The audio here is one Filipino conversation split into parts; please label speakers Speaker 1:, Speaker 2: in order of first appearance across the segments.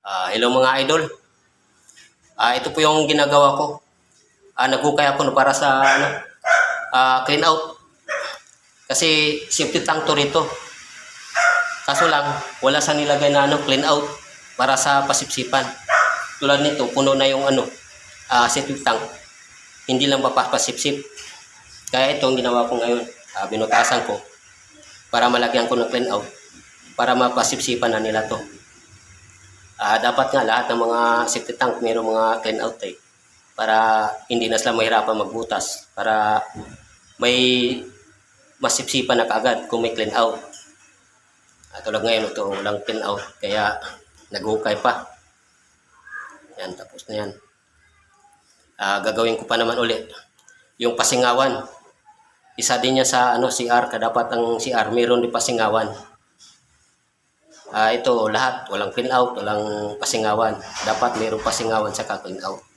Speaker 1: Ah, hello mga idol. Ah, ito po yung ginagawa ko. Ah, naghukay ako para sa ano, ah, clean out. Kasi safety tank to rito. Kaso lang, wala sa nilagay na ano, clean out para sa pasipsipan. Tulad nito, puno na yung ano, ah, safety tank. Hindi lang papasipsip. Kaya ito ang ginawa ko ngayon. Ah, binutasan ko para malagyan ko ng clean out para mapasipsipan na nila to. Ah, dapat nga lahat ng mga safety tank mayroong mga clean out eh para hindi na sila mahirapan magbutas para may masipsipan na kaagad kung may clean out. At tulad ngayon ito walang clean out kaya naghukay pa. Yan tapos na yan. Ah, gagawin ko pa naman ulit yung pasingawan. Isa din niya sa ano CR ka dapat ang CR mayroon din pasingawan. Ah, ito lahat, walang clean out, walang pasingawan. Dapat mayroong pasingawan sa clean out.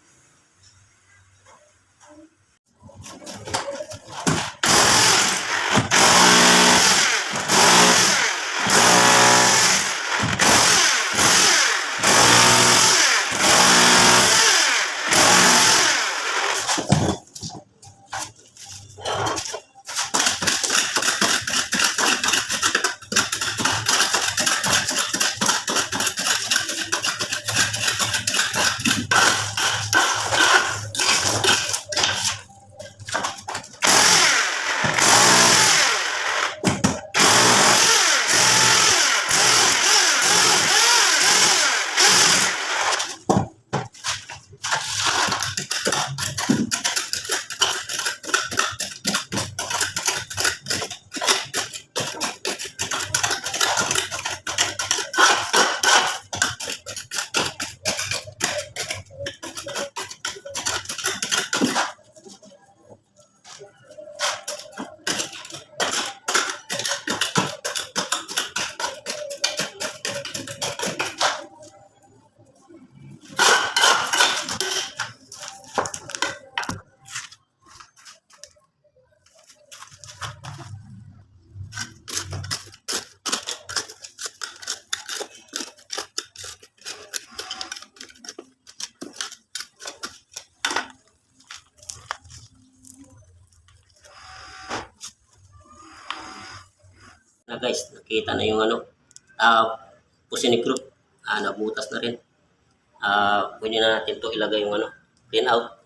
Speaker 1: Na guys, nakita na yung ano, ah, pusinig group. Ah, nabutas na rin. Ah, pwede na natin to ilagay yung ano, clean out.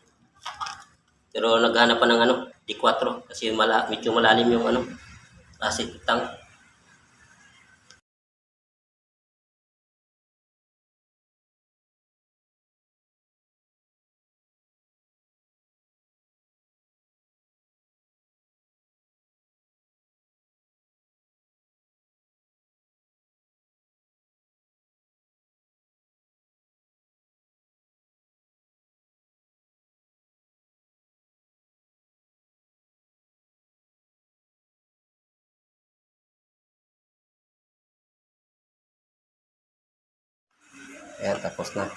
Speaker 1: Pero naghanap pa ng ano, D4 kasi mala, medyo malalim yung ano, plastic tank. Ayan, tapos na.